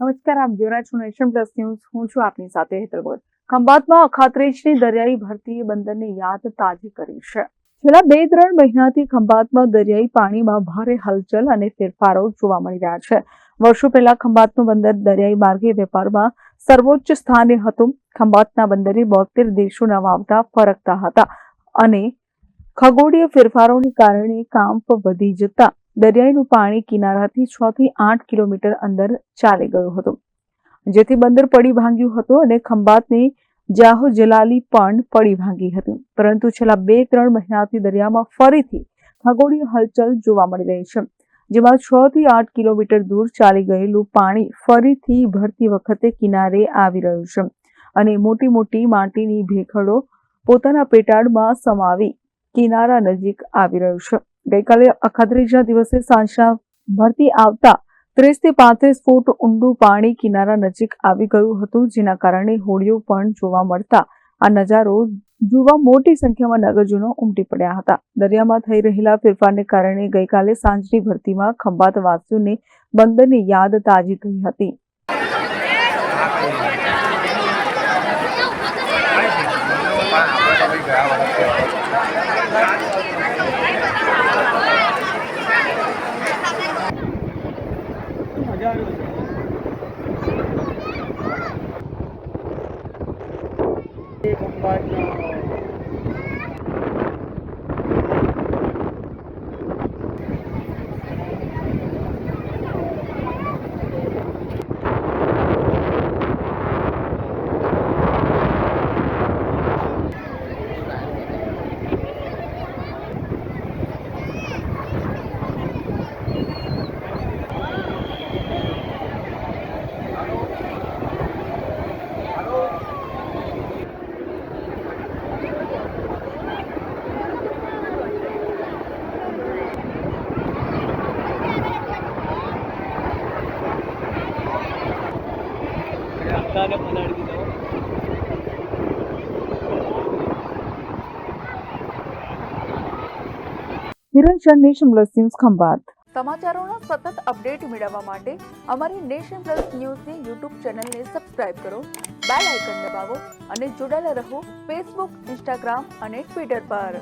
નમસ્કાર, આપ જોઈ રહ્યા નેશન પ્લસ ન્યૂઝ. હું છું આપની સાથે હેતલ ભગત ખંભાતમાં અખાત્રીજની દરિયાઈ ભરતીએ બંદરની યાદ તાજી કરી છે. છેલ્લા બે ત્રણ મહિનાથી ખંભાતમાં દરિયાઈ પાણીમાં ભારે હલચલ અને ફેરફારો જોવા મળી રહ્યા છે. વર્ષો પહેલા ખંભાતનું બંદર દરિયાઈ માર્ગે વેપારમાં સર્વોચ્ચ સ્થાને હતું. ખંભાતના બંદરે બોતેર દેશોના વાવટા ફરકતા હતા અને ખગોળીય ફેરફારોને કારણે કામ વધી જતા દરિયાઈનું પાણી કિનારાથી છ થી આઠ કિલોમીટર અંદર ચાલી ગયું હતું. જેથી બંદર પડી ભાંગ્યું હતું અને ખંભાતની જાહો જલાલી પણ પડી ભાંગી હતી. પરંતુ છેલ્લા બે ત્રણ મહિનાથી દરિયામાં ફરીથી ખગોળીય હલચલ જોવા મળી રહી છે. જેમાં છ થી આઠ કિલોમીટર દૂર ચાલી ગયેલું પાણી ફરીથી ભરતી વખતે કિનારે આવી રહ્યું છે અને મોટી મોટી માટીની ભેખડો પોતાના પેટાળમાં સમાવી કિનારા નજીક આવી રહ્યું છે. ગઈકાલે અખાત્રીજના દિવસે સાંજના ભરતી આવતા ત્રીસથી પાંત્રીસ ફૂટ ઊંડું પાણી કિનારા નજીક આવી ગયું હતું, જેના કારણે હોડીઓ પણ જોવા મળતા આ નજારો જોવા મોટી સંખ્યામાં નગરજનો ઉમટી પડ્યા હતા. દરિયામાં થઈ રહેલા ફેરફારને કારણે ગઈકાલે સાંજની ભરતીમાં ખંભાત વાસીઓને બંદરની યાદ તાજી થઈ હતી. Come back now. અડધાને પલાળી દીધો Hiran Nation Plus News Khambhat. સમાચારોના સતત અપડેટ મેળવવા માટે અમારી નેશન પ્લસ ન્યૂઝની યુટ્યુબ ચેનલને સબસ્ક્રાઇબ કરો બેલ આઇકન દબાવો અને જોડાયેલા રહો ફેસબુક ઇન્સ્ટાગ્રામ અને ટ્વિટર પર.